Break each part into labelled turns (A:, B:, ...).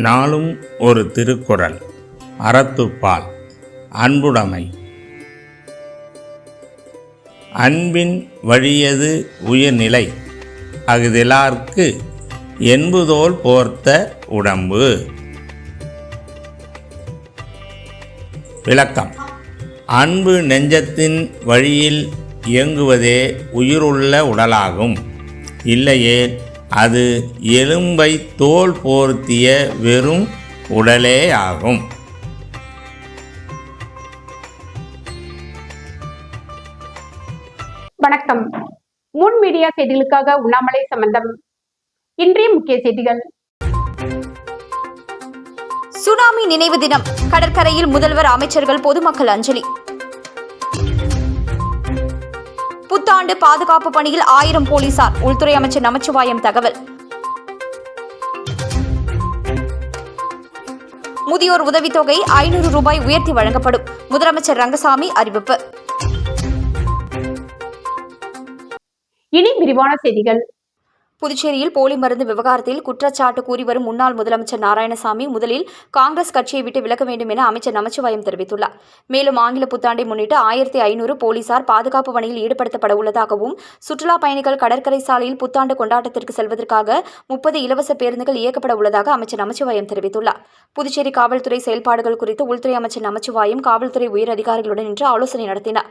A: நாளும் ஒரு திருக்குறள். அறத்துப்பால் அன்புடைமை. அன்பின் வழியது உயிர்நிலை. அகுதிலார்க்கு என்புதோல் போர்த்த உடம்பு. விளக்கம். அன்பு நெஞ்சத்தின் வழியில் இயங்குவதே உயிருள்ள உடலாகும். இல்லையே அது எலும்பை தோல் போர்த்திய வெறும் உடலே ஆகும்
B: வணக்கம். முன் மீடியா செய்திகளுக்காக உண்ணாமலை சம்பந்தம். இன்றைய முக்கிய செய்திகள்
C: சுனாமி நினைவு தினம். கடற்கரையில் முதல்வர் அமைச்சர்கள் பொதுமக்கள் அஞ்சலி. புத்தாண்டு பாதுகாப்பு பணியில் ஆயிரம் போலீசார். உள்துறை அமைச்சர் நமச்சிவாயம் தகவல். முதியோர் உதவித்தொகை ஐநூறு ரூபாய் உயர்த்தி வழங்கப்படும். முதலமைச்சர் ரங்கசாமி அறிவிப்பு.
B: இனி விரிவான செய்திகள்.
C: புதுச்சேரியில் போலி மருந்து விவகாரத்தில் குற்றச்சாட்டு கூறி வரும் முன்னாள் முதலமைச்சர் நாராயணசாமி முதலில் காங்கிரஸ் கட்சியை விட்டு விலக வேண்டும் என அமைச்சர் நமச்சிவாயம் தெரிவித்துள்ளார். மேலும் ஆங்கில புத்தாண்டை முன்னிட்டு ஆயிரத்தி ஐநூறு போலீசார் பாதுகாப்பு பணியில் ஈடுபடுத்தப்பட உள்ளதாகவும் சுற்றுலா பயணிகள் கடற்கரை சாலையில் புத்தாண்டு கொண்டாட்டத்திற்கு செல்வதற்காக முப்பது இலவச பேருந்துகள் இயக்கப்பட உள்ளதாக அமைச்சர் நமச்சிவாயம் தெரிவித்துள்ளார். புதுச்சேரி காவல்துறை செயல்பாடுகள் குறித்து உள்துறை அமைச்சர் நமச்சிவாயம் காவல்துறை உயர் அதிகாரிகளுடன் இன்று ஆலோசனை நடத்தினார்.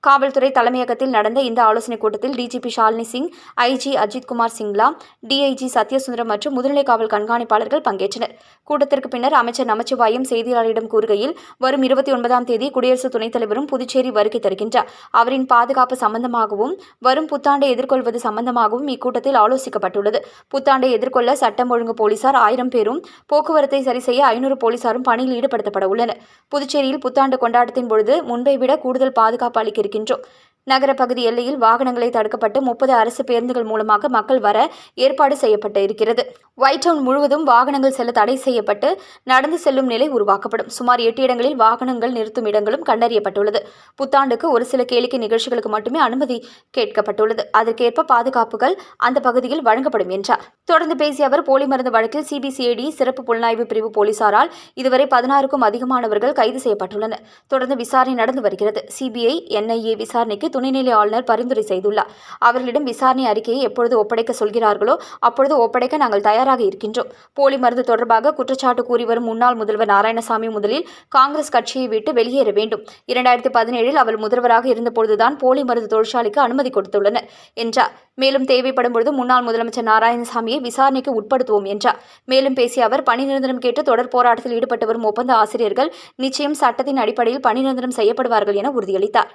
C: காவல்துறை தலைமையகத்தில் நடந்த இந்த ஆலோசனைக் கூட்டத்தில் DGP Shalini Singh IG Ajithkumar Singla DIG Sathyasundaram மற்றும் முதுநிலை காவல் கண்காணிப்பாளர்கள் பங்கேற்றனர். கூட்டத்திற்கு பின்னர் அமைச்சர் நமச்சிவாயம் செய்தியாளரிடம் கூறுகையில் வரும் இருபத்தி ஒன்பதாம் தேதி குடியரசு துணைத் தலைவரும் புதுச்சேரி வருகை தருகின்றார். அவரின் பாதுகாப்பு சம்பந்தமாகவும் வரும் புத்தாண்டை எதிர்கொள்வது சம்பந்தமாகவும் இக்கூட்டத்தில் ஆலோசிக்கப்பட்டுள்ளது. புத்தாண்டை எதிர்கொள்ள சட்டம் ஒழுங்கு போலீசார் ஆயிரம் பேரும் போக்குவரத்தை சரி செய்ய ஐநூறு போலீசாரும் பணியில் ஈடுபடுத்தப்பட உள்ளனர். புதுச்சேரியில் புத்தாண்டு கொண்டாட்டத்தின் பொழுது முன்பை விட கூடுதல் பாதுகாப்பு அளிக்கிறது இருக்கின்றோம் நகர பகுதி எல்லையில் வாகனங்களை தடுக்கப்பட்டு முப்பது அரசு பேருந்துகள் மூலமாக மக்கள் வர ஏற்பாடு செய்யப்பட்டு இருக்கிறது. ஒயிட் டவுன் முழுவதும் வாகனங்கள் செல்ல தடை செய்யப்பட்டு நடந்து செல்லும் நிலை உருவாக்கப்படும். சுமார் எட்டு இடங்களில் வாகனங்கள் நிறுத்தும் இடங்களும் கண்டறியப்பட்டுள்ளது. புத்தாண்டுக்கு ஒரு சில கேளிக்கை நிகழ்ச்சிகளுக்கு மட்டுமே அனுமதி கேட்கப்பட்டுள்ளது. அதற்கேற்ப பாதுகாப்புகள் அந்த பகுதியில் வழங்கப்படும் என்றார். தொடர்ந்து பேசிய அவர் போலி மருந்து வழக்கில் சிபிசிஐடி சிறப்பு புலனாய்வு பிரிவு போலீசாரால் இதுவரை பதினாறுக்கும் அதிகமானவர்கள் கைது செய்யப்பட்டுள்ளனர். தொடர்ந்து விசாரணை நடந்து வருகிறது. சிபிஐ என்ஐஏ விசாரணைக்கு துணைநிலை ஆளுநர் பரிந்துரை செய்துள்ளார். அவர்களிடம் விசாரணை அறிக்கையை எப்பொழுது ஒப்படைக்க சொல்கிறார்களோ அப்பொழுது ஒப்படைக்க நாங்கள் தயாராக இருக்கின்றோம். போலி மருந்து தொடர்பாக குற்றச்சாட்டு கூறி வரும் முன்னாள் முதல்வர் நாராயணசாமி முதலில் காங்கிரஸ் கட்சியை விட்டு வெளியேற வேண்டும். இரண்டாயிரத்தி பதினேழில் அவர் முதல்வராக இருந்தபொழுதுதான் போலி மருந்து தொழிற்சாலைக்கு அனுமதி கொடுத்துள்ளனர் என்றார். மேலும் தேவைப்படும் பொழுது முன்னாள் முதலமைச்சர் நாராயணசாமியை விசாரணைக்கு உட்படுத்துவோம் என்றார். மேலும் பேசிய அவர் பணி நிரந்தரம் கேட்டு தொடர் போராட்டத்தில் ஈடுபட்டு வரும் ஒப்பந்த ஆசிரியர்கள் நிச்சயம் சட்டத்தின் அடிப்படையில் பணி நிரந்தரம் செய்யப்படுவார்கள் என உறுதியளித்தார்.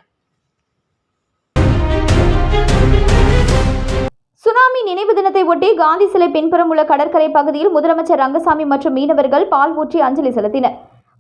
B: நினைவு தினத்தை ஒட்டி காந்தி சிலை பின்புறம் உள்ள கடற்கரை பகுதியில் முதலமைச்சர் ரங்கசாமி மற்றும் மீனவர்கள் பால் ஊற்றி அஞ்சலி செலுத்தினர்.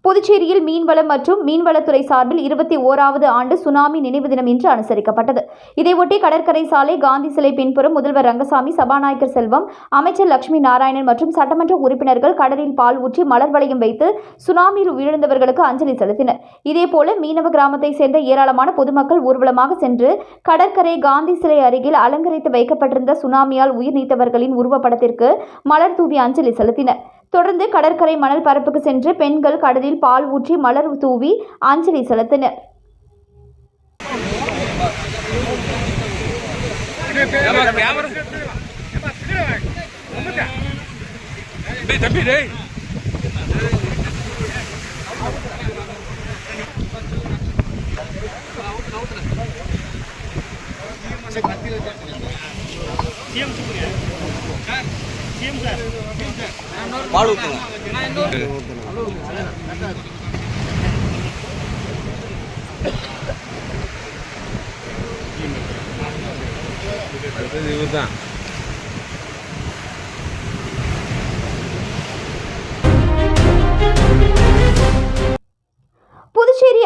B: புதுச்சேரியில் மீன்வளம் மற்றும் மீன்வளத்துறை சார்பில் இருபத்தி ஓராவது ஆண்டு சுனாமி நினைவு தினம் இன்று அனுசரிக்கப்பட்டது. இதையொட்டி கடற்கரை சாலை காந்தி சிலை பின்புறம் முதல்வர் ரங்கசாமி சபாநாயகர் செல்வம் அமைச்சர் லட்சுமி நாராயணன் மற்றும் சட்டமன்ற உறுப்பினர்கள் கடலில் பால் ஊற்றி மலர் வளையம் வைத்து சுனாமியில் உயிரிழந்தவர்களுக்கு அஞ்சலி செலுத்தினர். இதேபோல மீனவ கிராமத்தை சேர்ந்த ஏராளமான பொதுமக்கள் ஊர்வலமாக சென்று கடற்கரை காந்தி சிலை அருகில் அலங்கரித்து வைக்கப்பட்டிருந்த சுனாமியால் உயிர் நீத்தவர்களின் உருவப்படத்திற்கு மலர் தூவி அஞ்சலி செலுத்தினர். தொடர்ந்து கடற்கரை மணல் பரப்புக்கு சென்று பெண்கள் கடலில் பால் ஊற்றி மலர் தூவி அஞ்சலி செலுத்தினர்.
D: பால்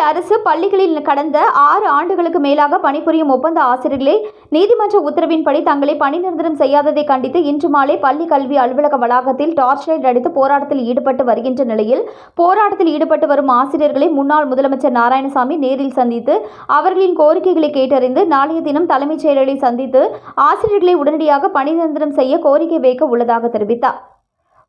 E: அரசு பள்ளிகளில் கடந்த ஆறு ஆண்டுகளுக்கு மேலாக பணிபுரியும் ஒப்பந்த ஆசிரியர்களே நீதிமன்ற உத்தரவின்படி தங்களை பணி நிரந்தரம் செய்யாததை கண்டித்து இன்று மாலை பள்ளி கல்வி அலுவலக வளாகத்தில் டார்ச் லைட் அடித்து போராட்டத்தில் ஈடுபட்டு வருகின்ற நிலையில் போராட்டத்தில் ஈடுபட்டு வரும் ஆசிரியர்களை முன்னாள் முதலமைச்சர் நாராயணசாமி நேரில் சந்தித்து அவர்களின் கோரிக்கைகளை கேட்டறிந்து நாளைய தினம் தலைமைச் செயலரை சந்தித்து ஆசிரியர்களை உடனடியாக பணி நிரந்தரம் செய்ய கோரிக்கை வைக்க உள்ளதாக தெரிவித்தார்.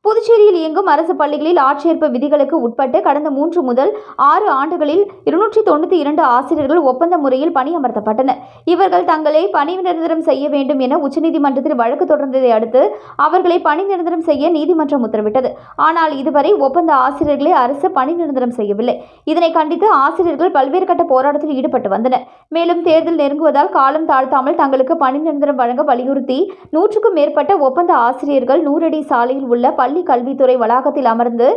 E: புதுச்சேரியில் இயங்கும் அரசு பள்ளிகளில் ஆட்சேர்ப்பு விதிகளுக்கு உட்பட்டு கடந்த மூன்று முதல் ஆறு ஆண்டுகளில் இருநூற்றி தொண்ணூற்றி இரண்டு ஆசிரியர்கள் ஒப்பந்த முறையில் பணியமர்த்தப்பட்டனர். இவர்கள் தங்களை பணி நிரந்தரம் செய்ய வேண்டும் என உச்சநீதிமன்றத்தில் வழக்கு தொடர்ந்ததை அடுத்து அவர்களை பணி நிரந்தரம் செய்ய நீதிமன்றம் உத்தரவிட்டது. ஆனால் இதுவரை ஒப்பந்த ஆசிரியர்களை அரசு பணி நிரந்தரம் செய்யவில்லை. இதனை கண்டித்து ஆசிரியர்கள் பல்வேறு கட்ட போராட்டத்தில் ஈடுபட்டு வந்தனர். மேலும் தேர்தல் நெருங்குவதால் காலம் தாழ்த்தாமல் தங்களுக்கு பணி நிரந்தரம் வழங்க வலியுறுத்தி நூற்றுக்கும் மேற்பட்ட ஒப்பந்த ஆசிரியர்கள் நூறடி சாலையில் உள்ள பள்ளி கல்வித்துறை வளாகத்தில் அமர்ந்து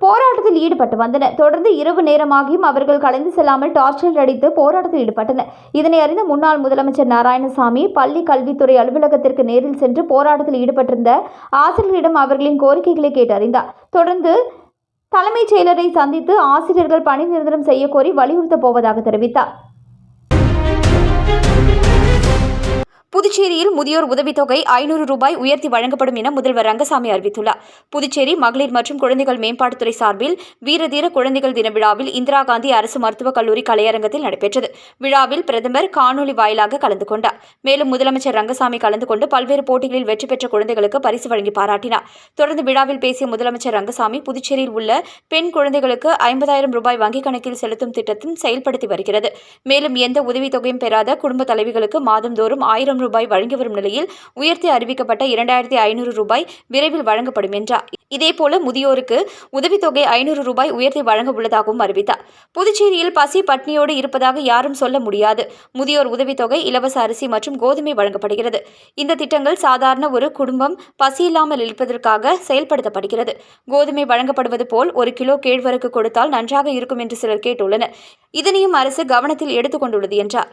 E: போராட்டத்தில் ஈடுபட்டு வந்தனர். தொடர்ந்து இரவு நேரமாகியும் அவர்கள் கலைந்து செல்லாமல் டார்ச்சர் அடித்து போராட்டத்தில் ஈடுபட்டனர். இதனை அறிந்த முன்னாள் முதலமைச்சர் நாராயணசாமி பள்ளி கல்வித்துறை அலுவலகத்திற்கு நேரில் சென்று போராட்டத்தில் ஈடுபட்டிருந்த ஆசிரியர்களிடம் அவர்களின் கோரிக்கைகளை கேட்டறிந்தார் தொடர்ந்து தலைமைச் செயலரை சந்தித்து ஆசிரியர்கள் பணி நிரந்தரம் செய்யக்கோரி வலியுறுத்தப் போவதாக தெரிவித்தார்.
C: புதுச்சேரியில் முதியோர் உதவித்தொகை ஐநூறு ரூபாய் உயர்த்தி வழங்கப்படும் என முதல்வர் ரங்கசாமி அறிவித்துள்ளார். புதுச்சேரி மகளிர் மற்றும் குழந்தைகள் மேம்பாட்டுத்துறை சார்பில் வீரதீர குழந்தைகள் தின விழாவில் இந்திரா காந்தி அரசு மருத்துவக் கல்லூரி கலையரங்கத்தில் நடைபெற்றது. விழாவில் பிரதமர் காணொலி வாயிலாக கலந்து கொண்டார். மேலும் முதலமைச்சர் ரங்கசாமி கலந்து கொண்டு பல்வேறு போட்டிகளில் வெற்றி பெற்ற குழந்தைகளுக்கு பரிசு வழங்கி பாராட்டினார். தொடர்ந்து விழாவில் பேசிய முதலமைச்சர் ரங்கசாமி புதுச்சேரியில் உள்ள பெண் குழந்தைகளுக்கு ஐம்பதாயிரம் ரூபாய் வங்கிக் கணக்கில் செலுத்தும் திட்டத்தின் செயல்படுத்தி வருகிறது. மேலும் எந்த உதவித்தொகையும் பெறாத குடும்ப தலைவிகளுக்கு மாதந்தோறும் ஆயிரம் ரூபாய் வழங்கி வரும் நிலையில் உயர்த்தி அறிவிக்கப்பட்ட இரண்டாயிரத்தி ஐநூறு ரூபாய் விரைவில் வழங்கப்படும் என்றார். இதேபோல முதியோருக்கு உதவித்தொகை ஐநூறு ரூபாய் உயர்த்தி வழங்க உள்ளதாகவும் அறிவித்தார். புதுச்சேரியில் பசி பட்னியோடு இருப்பதாக யாரும் சொல்ல முடியாது. முதியோர் உதவித்தொகை இலவச அரிசி மற்றும் கோதுமை வழங்கப்படுகிறது. இந்த திட்டங்கள் சாதாரண ஒரு குடும்பம் பசி இல்லாமல் இருப்பதற்காக செயல்படுத்தப்படுகிறது. கோதுமை வழங்கப்படுவது போல் ஒரு கிலோ கேழ்வரகு கொடுத்தால் நன்றாக இருக்கும் என்று சிலர் கேட்டுள்ளனர். இதனையும் அரசு கவனத்தில் எடுத்துக்கொண்டுள்ளது என்றார்.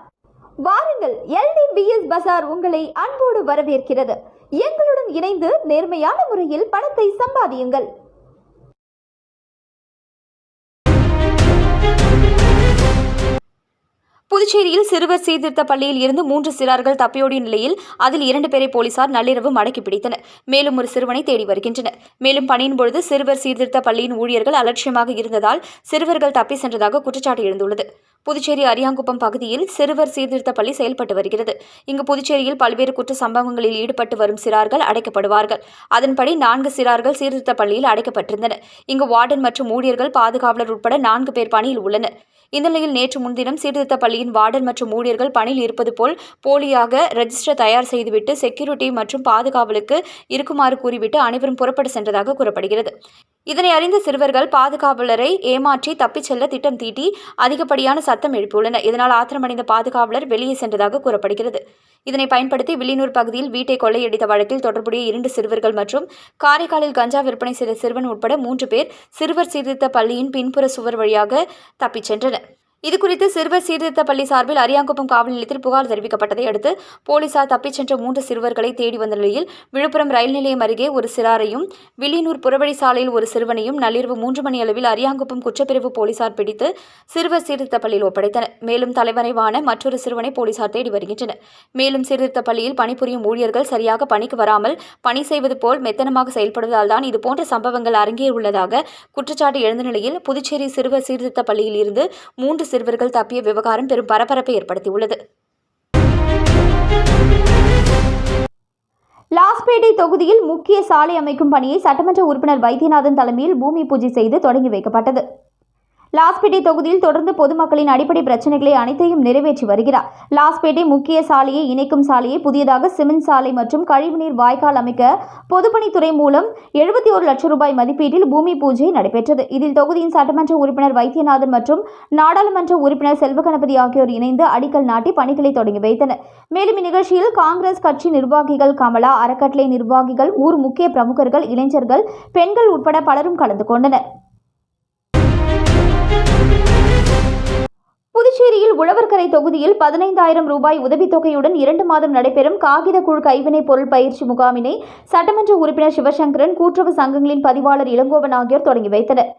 E: வாருங்கள் எல்டிபிஎஸ் பசார் உங்களை அன்போடு வரவேற்கிறது. எங்களுடன் இணைந்து நேர்மையான முறையில் பணத்தை சம்பாதியுங்கள்.
C: புதுச்சேரியில் சிறுவர் சீர்திருத்த பள்ளியில் இருந்து மூன்று சிறார்கள் தப்பியோடிய நிலையில் அதில் இரண்டு பேரை போலீசார் நள்ளிரவு மடக்கி பிடித்தனர். மேலும் ஒரு சிறுவனை தேடி வருகின்றனர். மேலும் பணியின் பொழுது சிறுவர் சீர்திருத்த பள்ளியின் ஊழியர்கள் அலட்சியமாக இருந்ததால் சிறுவர்கள் தப்பி சென்றதாக குற்றச்சாட்டு எழுந்துள்ளது. புதுச்சேரி அரியாங்குப்பம் பகுதியில் சிறுவர் சீர்திருத்த பள்ளி செயல்பட்டு வருகிறது. இங்கு புதுச்சேரியில் பல்வேறு குற்ற சம்பவங்களில் ஈடுபட்டு வரும் சிறார்கள் அடைக்கப்படுவார்கள். அதன்படி நான்கு சிறார்கள் சீர்திருத்த பள்ளியில் அடைக்கப்பட்டிருந்தனர். இங்கு வார்டன் மற்றும் ஊழியர்கள் பாதுகாவலர் உட்பட நான்கு பேர் பணியில் உள்ளனர். இந்நிலையில் நேற்று முன்தினம் சீர்திருத்த பள்ளியின் வார்டன் மற்றும் ஊழியர்கள் பணியில் இருப்பது போல் போலியாக ரெஜிஸ்டர் தயார் செய்துவிட்டு செக்யூரிட்டி மற்றும் பாதுகாவலுக்கு இருக்குமாறு கூறிவிட்டு அனைவரும் புறப்பட சென்றதாக கூறப்படுகிறது. இதனை அறிந்த சிறுவர்கள் பாதுகாவலரை ஏமாற்றி தப்பிச் செல்ல திட்டம் தீட்டி அதிகப்படியான சத்தம் எழுப்பியுள்ளனர். இதனால் ஆத்திரமடைந்த பாதுகாவலர் வெளியே சென்றதாக கூறப்படுகிறது. இதனை பயன்படுத்தி வில்லியனூர் பகுதியில் வீட்டை கொள்ளையடித்த வழக்கில் தொடர்புடைய இரண்டு சிறுவர்கள் மற்றும் காரைக்காலில் கஞ்சா விற்பனை செய்த சிறுவன் உட்பட மூன்று பேர் சிறுவர் சீர்திருத்த பள்ளியின் பின்புற சுவர் வழியாக தப்பிச் சென்றனர். இதுகுறித்து சிறுவர் சீர்திருத்த பள்ளி சார்பில் அரியாங்குப்பம் காவல் நிலையத்தில் புகார் தெரிவிக்கப்பட்டதை அடுத்து போலீசார் தப்பிச் சென்ற மூன்று சிறுவர்களை தேடி வந்த நிலையில் விழுப்புரம் ரயில் நிலையம் அருகே ஒரு சிறாரையும் வில்லியனூர் புறவழி சாலையில் ஒரு சிறுவனையும் நள்ளிரவு மூன்று மணி அளவில் அரியாங்குப்பம் குற்றப்பிரிவு போலீசார் பிடித்து சிறுவர் சீர்திருத்த பள்ளியில் ஒப்படைத்தனர். மேலும் தலைவரைவான மற்றொரு சிறுவனை போலீசார் தேடி வருகின்றனர். மேலும் சீர்திருத்த பள்ளியில் பணிபுரியும் ஊழியர்கள் சரியாக பணிக்கு வராமல் பணி செய்வது போல் மெத்தனமாக செயல்படுவதால் தான் இதுபோன்ற சம்பவங்கள் அரங்கேறியுள்ளதாக குற்றச்சாட்டு எழுந்த நிலையில் புதுச்சேரி சிறுவர் சீர்திருத்த பள்ளியில் இருந்து மூன்று சிறுவர்கள் தப்பிய விவகாரம் பெரும் பரபரப்பை ஏற்படுத்தியுள்ளது.
E: லாஸ்பேட்டை தொகுதியில் முக்கிய சாலை அமைக்கும் பணியை சட்டமன்ற உறுப்பினர் வைத்தியநாதன் தலைமையில் பூமி பூஜை செய்து தொடங்கி வைக்கப்பட்டது.
C: லாஸ்பேட்டை தொகுதியில் தொடர்ந்து பொதுமக்களின் அடிப்படை பிரச்சனைகளை அனைத்தையும் நிறைவேற்றி வருகிறார். லாஸ்பேட்டை முக்கிய சாலையை இணைக்கும் சாலையை புதியதாக சிமெண்ட் சாலை மற்றும் கழிவுநீர் வாய்க்கால் அமைக்க பொதுப்பணித்துறை மூலம் எழுபத்தி ஒரு லட்சம் ரூபாய் மதிப்பீட்டில் பூமி பூஜை நடைபெற்றது. இதில் தொகுதியின் சட்டமன்ற உறுப்பினர் வைத்தியநாதன் மற்றும் நாடாளுமன்ற உறுப்பினர் செல்வகணபதி ஆகியோர் இணைந்து அடிக்கல் நாட்டி பணிகளை தொடங்கி வைத்தனர். மேலும் இந்நிகழ்ச்சியில் காங்கிரஸ் கட்சி நிர்வாகிகள் கமலா அறக்கட்டளை நிர்வாகிகள் ஊர் முக்கிய பிரமுகர்கள் இளைஞர்கள் பெண்கள் உட்பட பலரும் கலந்து கொண்டனர். புதுச்சேரியில் உழவர்கரை தொகுதியில் பதினைந்தாயிரம் ரூபாய் உதவித்தொகையுடன் இரண்டு மாதம் நடைபெறும் காகித குழு கைவினைப் பொருள் பயிற்சி முகாமினை சட்டமன்ற உறுப்பினர் சிவசங்கரன் கூட்டுறவு சங்கங்களின் பதிவாளர் இளங்கோவன் ஆகியோர் தொடங்கி வைத்தனர்.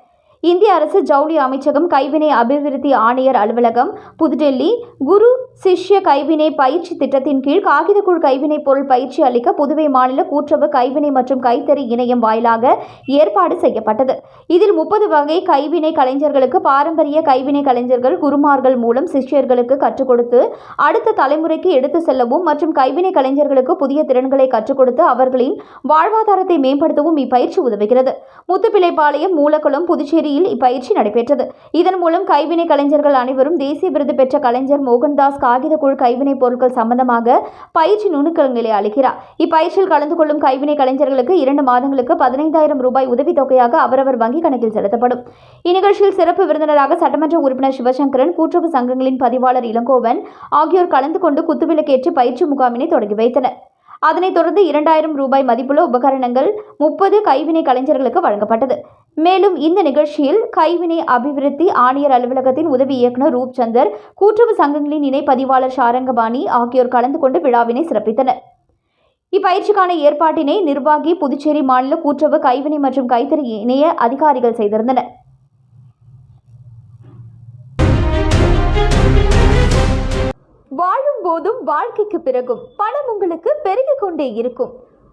C: இந்திய அரசு ஜவுளி அமைச்சகம் கைவினை அபிவிருத்தி ஆணையர் அலுவலகம் புதுடெல்லி குரு சிஷ்ய கைவினை பயிற்சி திட்டத்தின் கீழ் காகிதக்குழு கைவினைப் பொருள் பயிற்சி அளிக்க புதுவை மாநில கூட்டுறவு கைவினை மற்றும் கைத்தறி இணையம் வாயிலாக ஏற்பாடு செய்யப்பட்டது. இதில் முப்பது வகை கைவினை கலைஞர்களுக்கு பாரம்பரிய கைவினை கலைஞர்கள் குருமார்கள் மூலம் சிஷ்யர்களுக்கு கற்றுக் கொடுத்து அடுத்த தலைமுறைக்கு எடுத்து செல்லவும் மற்றும் கைவினை கலைஞர்களுக்கு புதிய திறன்களை கற்றுக் கொடுத்து அவர்களின் வாழ்வாதாரத்தை மேம்படுத்தவும் இப்பயிற்சி உதவுகிறது. முத்துப்பிள்ளைப்பாளையம் மூலக்குளம் புதுச்சேரியில் இப்பயிற்சி நடைபெற்றது. இதன் மூலம் கைவினை கலைஞர்கள் அனைவரும் தேசிய விருது பெற்ற கலைஞர் மோகன்தாஸ் காகிதக்குழு கைவினைப் பொருட்கள் சம்பந்தமாக பயிற்சி நுணுக்கங்களை அளிக்கிறார். இப்பயிற்சியில் கலந்து கொள்ளும் கைவினை கலைஞர்களுக்கு இரண்டு மாதங்களுக்கு பதினைந்தாயிரம் ரூபாய் உதவித்தொகையாக அவரவர் வங்கிக் கணக்கில் செலுத்தப்படும். இந்நிகழ்ச்சியில் சிறப்பு விருந்தினராக சட்டமன்ற உறுப்பினர் சிவசங்கரன் கூட்டுறவு சங்கங்களின் பதிவாளர் இளங்கோவன் ஆகியோர் கலந்து கொண்டு குத்துவிளக்கேற்றி பயிற்சி முகாமினை தொடங்கி வைத்தனர். அதனைத் தொடர்ந்து இரண்டாயிரம் ரூபாய் மதிப்புள்ள உபகரணங்கள் முப்பது கைவினை கலைஞர்களுக்கு வழங்கப்பட்டது. மேலும் இந்த நிகழ்ச்சியில் கைவினை அபிவிருத்தி ஆணையர் அலுவலகத்தின் உதவி இயக்குநர் ரூப் சந்தர் கூட்டுறவு சங்கங்களின் இணைப்பதிவாளர் ஷாரங்கபாணி ஆகியோர் கலந்து கொண்டு விழாவினை சிறப்பித்தனர். இப்பயிற்சிக்கான ஏற்பாட்டினை நிர்வாகி புதுச்சேரி மாநில கூட்டுறவு கைவினை மற்றும் கைத்தறி இணைய அதிகாரிகள் செய்திருந்தனர். வாழும் போதும் வாழ்க்கைக்கு பிறகும் பணம் உங்களுக்கு பெருகிக் கொண்டே இருக்கும்.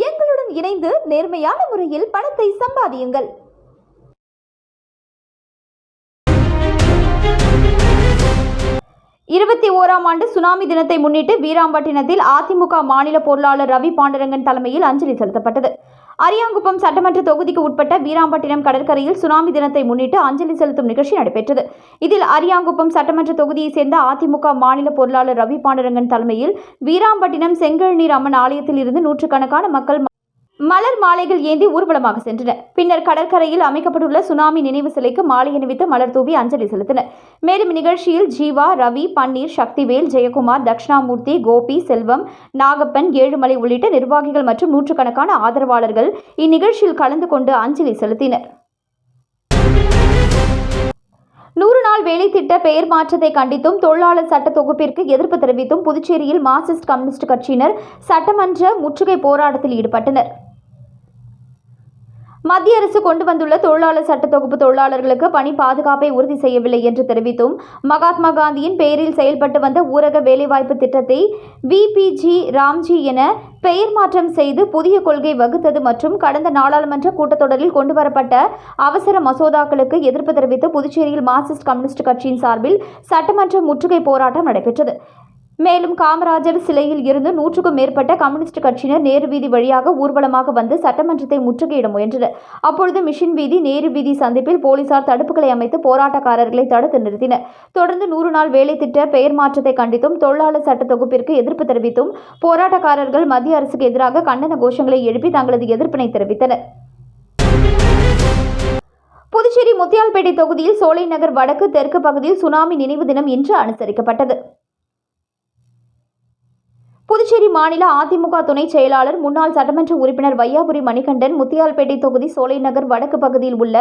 C: எங்களுடன் இணைந்து நேர்மையான முறையில் பணத்தை சம்பாதியுங்கள். இருபத்தி ஓராம் ஆண்டு சுனாமி தினத்தை முன்னிட்டு வீராம்பட்டினத்தில் அதிமுக மாநில பொருளாளர் ரவி பாண்டரங்கன் தலைமையில் அஞ்சலி செலுத்தப்பட்டது. அரியாங்குப்பம் சட்டமன்ற தொகுதிக்கு உட்பட்ட வீராம்பட்டினம் கடற்கரையில் சுனாமி தினத்தை முன்னிட்டு அஞ்சலி செலுத்தும் நிகழ்ச்சி நடைபெற்றது. இதில் அரியாங்குப்பம் சட்டமன்ற தொகுதியைச் சேர்ந்த அதிமுக மாநில பொருளாளர் ரவி பாண்டரங்கன் தலைமையில் வீராம்பட்டினம் செங்கழ்நீர் அம்மன் ஆலயத்தில் இருந்து நூற்றுக்கணக்கான மக்கள் மலர் மாலைகள் ஏந்தி ஊர்வலமாக சென்றனர். பின்னர் கடற்கரையில் அமைக்கப்பட்டுள்ள சுனாமி நினைவு சிலைக்கு மாலை அணிவித்து மலர் தூவி அஞ்சலி செலுத்தினர். மேலும் இந்நிகழ்ச்சியில் ஜீவா ரவி பன்னீர் சக்திவேல் ஜெயக்குமார் தட்சிணாமூர்த்தி கோபி செல்வம் நாகப்பன் ஏழுமலை உள்ளிட்ட நிர்வாகிகள் மற்றும் நூற்றுக்கணக்கான ஆதரவாளர்கள் இந்நிகழ்ச்சியில் கலந்து கொண்டு அஞ்சலி செலுத்தினர். நூறு நாள் வேலை திட்ட பெயர் மாற்றத்தை கண்டித்தும் தொழிலாளர் சட்ட தொகுப்பிற்கு எதிர்ப்பு தெரிவித்தும் புதுச்சேரியில் மார்க்சிஸ்ட் கம்யூனிஸ்ட் கட்சியினர் சட்டமன்ற முற்றுகை போராட்டத்தில் ஈடுபட்டனர். மத்திய அரசு கொண்டு வந்துள்ள தொழிலாளர் சட்ட தொகுப்பு தொழிலாளர்களுக்கு பணி பாதுகாப்பை உறுதி செய்யவில்லை என்று தெரிவித்தும் மகாத்மா காந்தியின் பெயரில் செயல்பட்டு வந்த ஊரக வேலைவாய்ப்பு திட்டத்தை விபிஜி ராம்ஜி என பெயர் மாற்றம் செய்து புதிய கொள்கை வகுத்தது மற்றும் கடந்த நாடாளுமன்ற கூட்டத்தொடரில் கொண்டுவரப்பட்ட அவசர மசோதாக்களுக்கு எதிர்ப்பு தெரிவித்து புதுச்சேரியில் மார்க்சிஸ்ட் கம்யூனிஸ்ட் கட்சியின் சார்பில் சட்டமன்ற முற்றுகை போராட்டம் நடைபெற்றது. மேலும் காமராஜர் சிலையில் இருந்து நூற்றுக்கும் மேற்பட்ட கம்யூனிஸ்ட் கட்சியினர் நேரு வீதி வழியாக ஊர்வலமாக வந்து சட்டமன்றத்தை முற்றுகையிட முயன்றனர். அப்பொழுது மிஷின் வீதி நேரு வீதி சந்திப்பில் போலீசார் தடுப்புகளை அமைத்து போராட்டக்காரர்களை தடுத்து நிறுத்தினர். தொடர்ந்து நூறு நாள் வேலை திட்ட பெயர் மாற்றத்தை கண்டித்தும் தொழிலாளர் சட்ட தொகுப்பிற்கு எதிர்ப்பு தெரிவித்தும் போராட்டக்காரர்கள் மத்திய அரசுக்கு எதிராக கண்டன கோஷங்களை எழுப்பி தங்களது எதிர்ப்பினை தெரிவித்தனர். புதுச்சேரி முத்தியால்பேட்டை தொகுதியில் சோலை நகர் வடக்கு தெற்கு பகுதியில் சுனாமி நினைவு தினம் இன்று அனுசரிக்கப்பட்டது. புதுச்சேரி மாநில அதிமுக துணை செயலாளர் முன்னாள் சட்டமன்ற உறுப்பினர் வையாபுரி மணிகண்டன் முத்தியால்பேட்டை தொகுதி சோலைநகர் வடக்கு பகுதியில் உள்ள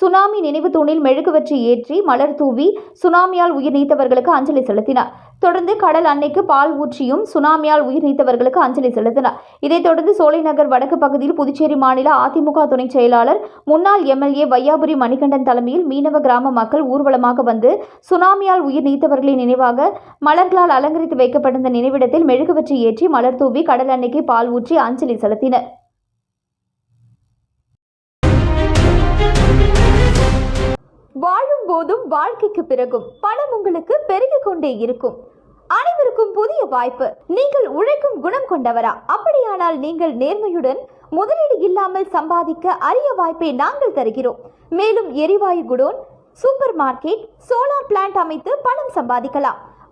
C: சுனாமி நினைவு தூணில் மெழுகுவற்றி ஏற்றி மலர் தூவி சுனாமியால் உயிர் நீத்தவர்களுக்கு அஞ்சலி செலுத்தினார். தொடர்ந்து கடல் அன்னைக்கு பால் ஊற்றியும் சுனாமியால் உயிர் நீத்தவர்களுக்கு அஞ்சலி செலுத்தினார். இதைத் தொடர்ந்து சோலைநகர் வடக்கு பகுதியில் புதுச்சேரி மாநில அதிமுக துணை செயலாளர் முன்னாள் எம்எல்ஏ வையாபுரி மணிகண்டன் தலைமையில் மீனவ கிராம மக்கள் ஊர்வலமாக வந்து சுனாமியால் உயிர் நீத்தவர்களின் நினைவாக மலர்களால் அலங்கரித்து வைக்கப்பட்டிருந்த நினைவிடத்தில் மெழுகுவற்றி ஏற்றி மலர் தூவி கடல் அன்னைக்கு பால் ஊற்றி அஞ்சலி செலுத்தினர். வாழும் போதும் வாழ்க்கைக்கு பிறகும் பணம் உங்களுக்கு பெருகிக் கொண்டே இருக்கும். அனைவருக்கும் புதிய வாய்ப்பு. நீங்கள் உழைக்கும் குணம் கொண்டவரா? அப்படியானால் நீங்கள் நேர்மையுடன் முதலீடு இல்லாமல் சம்பாதிக்க அரிய வாய்ப்பை நாங்கள் தருகிறோம். மேலும் எரிவாயு godown super market solar plant அமைத்து பணம் சம்பாதிக்கலாம்.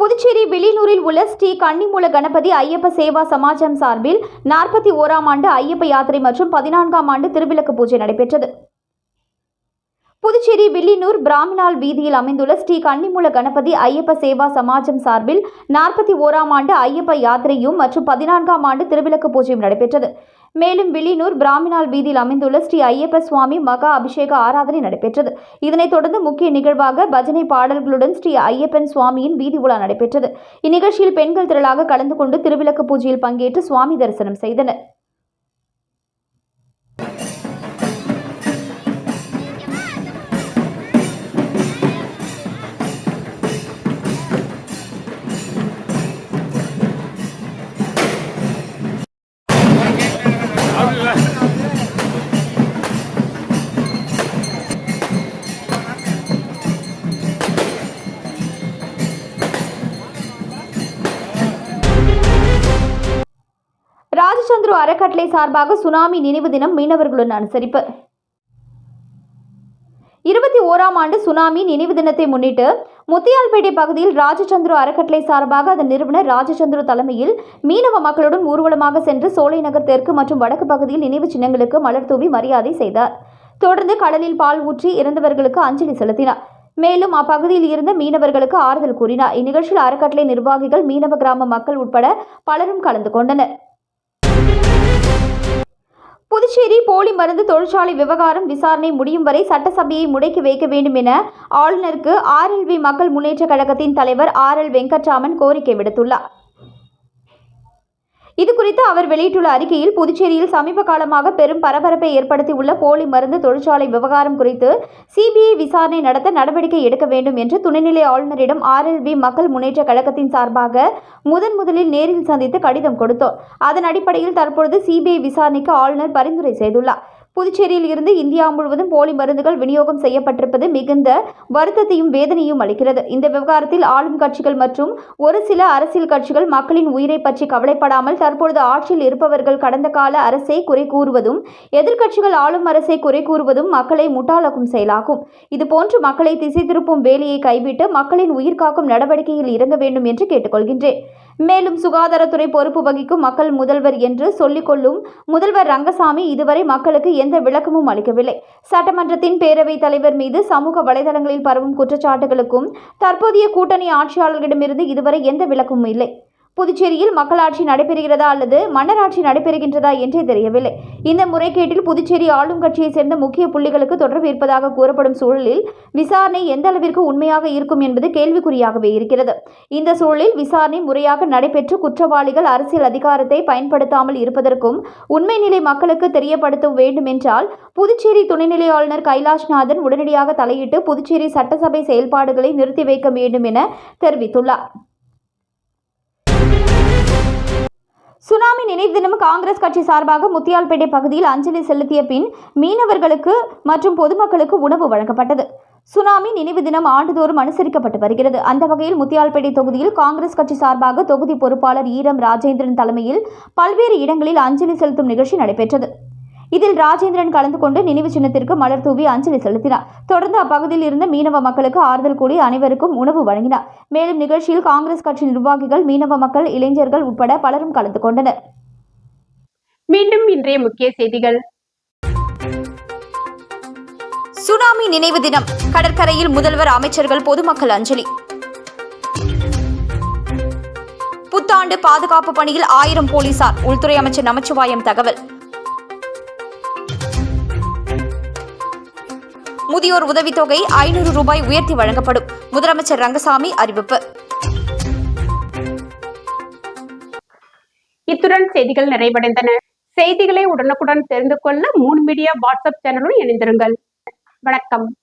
C: புதுச்சேரி வில்லியனூரில் உள்ள ஸ்ரீ கன்னிமூல கணபதி ஐயப்ப சேவா சமாஜம் சார்பில் நாற்பத்தி ஓராம் ஆண்டு ஐயப்ப யாத்திரை மற்றும் பதினான்காம் ஆண்டு திருவிளக்கு பூஜை நடைபெற்றது. புதுச்சேரி வில்லியனூர் பிராமினால் வீதியில் அமைந்துள்ள ஸ்ரீ கன்னிமூல கணபதி ஐயப்ப சேவா சமாஜம் சார்பில் நாற்பத்தி ஓராம் ஆண்டு ஐயப்ப யாத்திரையும் மற்றும் பதினான்காம் ஆண்டு திருவிளக்கு பூஜையும் நடைபெற்றது. மேலும் வில்லியனூர் பிராமினால் வீதியில் அமைந்துள்ள ஸ்ரீ ஐயப்ப சுவாமி மகா அபிஷேக ஆராதனை நடைபெற்றது. இதனைத் தொடர்ந்து முக்கிய நிகழ்வாக பஜனை பாடல்களுடன் ஸ்ரீ ஐயப்பன் சுவாமியின் வீதி உலா நடைபெற்றது. இந்நிகழ்ச்சியில் பெண்கள் திரளாக கலந்து கொண்டு திருவிளக்கு பூஜையில் பங்கேற்று சுவாமி தரிசனம் செய்தனர். ராஜச்சந்திரு அறக்கட்டளை சார்பாக சுனாமி நினைவு தினம் மீனவர்களுடன் அனுசரிப்பு. இருபத்தி ஓராம் ஆண்டு சுனாமி நினைவு தினத்தை முன்னிட்டு முத்தியால்பேட்டை பகுதியில் ராஜச்சந்திரு அறக்கட்டளை சார்பாக அதன் நிறுவனர் ராஜச்சந்திரு தலைமையில் மீனவ மக்களுடன் ஊர்வலமாக சென்று சோலைநகர் தெற்கு மற்றும் வடக்கு பகுதியில் நினைவு சின்னங்களுக்கு மலர் தூவி மரியாதை செய்தார். தொடர்ந்து கடலில் பால் ஊற்றி இறந்தவர்களுக்கு அஞ்சலி செலுத்தினார். மேலும் அப்பகுதியில் இருந்த மீனவர்களுக்கு ஆறுதல் கூறினார். இந்நிகழ்ச்சியில் அறக்கட்டளை நிர்வாகிகள் மீனவ கிராம மக்கள் உட்பட பலரும் கலந்து கொண்டனர். புதுச்சேரி போலி மருந்து தொழிற்சாலை விவகாரம் விசாரணை முடியும் வரை சட்டசபையை முடக்கி வைக்க வேண்டும் என ஆளுநருக்கு ஆர்எல்வி மக்கள் முன்னேற்றக் கழகத்தின் தலைவர் ஆர் எல் வெங்கட்ராமன் கோரிக்கை விடுத்துள்ளார். இது குறித்து அவர் வெளியிட்டுள்ள அறிக்கையில் புதுச்சேரியில் சமீப காலமாக பெரும் பரபரப்பை ஏற்படுத்தியுள்ள போலி மருந்து தொழிற்சாலை விவகாரம் குறித்து சிபிஐ விசாரணை நடத்த நடவடிக்கை எடுக்க வேண்டும் என்று துணைநிலை ஆளுநரிடம் ஆர்எல்வி மக்கள் முன்னேற்ற கழகத்தின் சார்பாக முதன் முதலில் நேரில் சந்தித்து கடிதம் கொடுத்தோம். அதன் அடிப்படையில் தற்பொழுது சிபிஐ விசாரணைக்கு ஆளுநர் பரிந்துரை செய்துள்ளார். புதுச்சேரியில் இருந்து இந்தியா முழுவதும் போலி மருந்துகள் விநியோகம் செய்யப்பட்டிருப்பது மிகுந்த வருத்தத்தையும் வேதனையும் அளிக்கிறது. இந்த விவகாரத்தில் ஆளும் கட்சிகள் மற்றும் ஒரு சில அரசியல் கட்சிகள் மக்களின் உயிரை பற்றி கவலைப்படாமல் தற்பொழுது ஆட்சியில் இருப்பவர்கள் கடந்த கால அரசை குறை கூறுவதும் எதிர்க்கட்சிகள் ஆளும் அரசை குறை கூறுவதும் மக்களை முட்டாளாக்கும் செயலாகும். இதுபோன்று மக்களை திசை திருப்பும் வேலையை கைவிட்டு மக்களின் உயிர் காக்கும் நடவடிக்கையில் இறங்க வேண்டும் என்று கேட்டுக்கொள்கின்றேன். மேலும் சுகாதாரத்துறை பொறுப்பு வகிக்கும் மக்கள் முதல்வர் என்று சொல்லிக்கொள்ளும் முதல்வர் ரங்கசாமி இதுவரை மக்களுக்கு எந்த விளக்கமும் அளிக்கவில்லை. சட்டமன்றத்தின் பேரவைத் தலைவர் மீது சமூக வலைதளங்களில் பரவும் குற்றச்சாட்டுகளுக்கும் தற்போதைய கூட்டணி ஆட்சியாளர்களிடமிருந்து இதுவரை எந்த விளக்கமும் இல்லை. புதுச்சேரியில் மக்களாட்சி நடைபெறுகிறதா அல்லது மன்னராட்சி நடைபெறுகின்றதா என்றே தெரியவில்லை. இந்த முறைகேட்டில் புதுச்சேரி ஆளும் கட்சியைச் சேர்ந்த முக்கிய புள்ளிகளுக்கு தொடர்பு இருப்பதாக கூறப்படும் சூழலில் விசாரணை எந்த அளவிற்கு உண்மையாக இருக்கும் என்பது கேள்விக்குறியாகவே இருக்கிறது. இந்த சூழலில் விசாரணை முறையாக நடைபெற்று குற்றவாளிகள் அரசியல் அதிகாரத்தை பயன்படுத்தாமல் இருப்பதற்கும் உண்மை நிலை மக்களுக்கு தெரியப்படுத்த வேண்டும் என்றால் புதுச்சேரி துணைநிலை ஆளுநர் கைலாஷ்நாதன் உடனடியாக தலையிட்டு புதுச்சேரி சட்டசபை செயல்பாடுகளை நிறுத்தி வைக்க வேண்டும் என தெரிவித்துள்ளார். சுனாமி நினைவு தினம் காங்கிரஸ் கட்சி சார்பாக முத்தியால்பேட்டை பகுதியில் அஞ்சலி செலுத்திய பின் மீனவர்களுக்கு மற்றும் பொதுமக்களுக்கு உணவு வழங்கப்பட்டது. சுனாமி நினைவு தினம் ஆண்டுதோறும் அனுசரிக்கப்பட்டு வருகிறது. அந்த வகையில் முத்தியால்பேட்டை தொகுதியில் காங்கிரஸ் கட்சி சார்பாக தொகுதி பொறுப்பாளர் ஈரம் ராஜேந்திரன் தலைமையில் பல்வேறு இடங்களில் அஞ்சலி செலுத்தும் நிகழ்ச்சி நடைபெற்றது. இதில் ராஜேந்திரன் கலந்து கொண்டு நினைவு சின்னத்திற்கு மலர் தூவி அஞ்சலி செலுத்தினார். தொடர்ந்து அப்பகுதியில் இருந்த மீனவ மக்களுக்கு ஆறுதல் கூறி அனைவருக்கும் உணவு வழங்கினார். மேலும் நிகழ்ச்சியில் காங்கிரஸ் கட்சி நிர்வாகிகள் மீனவ மக்கள் இளைஞர்கள் உட்பட பலரும் கலந்து கொண்டனர்.
B: மீண்டும் இன்றைய முக்கிய செய்திகள்.
F: சுனாமி நினைவு தினம். கடற்கரையில் முதல்வர் அமைச்சர்கள் பொதுமக்கள் அஞ்சலி. புத்தாண்டு பாதுகாப்பு பணியில் ஆயிரம் போலீசார். உள்துறை அமைச்சர் நமச்சிவாயம் தகவல். முதியோர் உதவித்தொகை ஐநூறு ரூபாய் உயர்த்தி வழங்கப்படும். முதலமைச்சர் ரங்கசாமி அறிவிப்பு.
B: இத்துடன் செய்திகள் நிறைவடைந்தன. செய்திகளை உடனுக்குடன் தெரிந்து கொள்ள மூன் மீடியா வாட்ஸ்அப் சேனலுடன் இணைந்திருங்கள். வணக்கம்.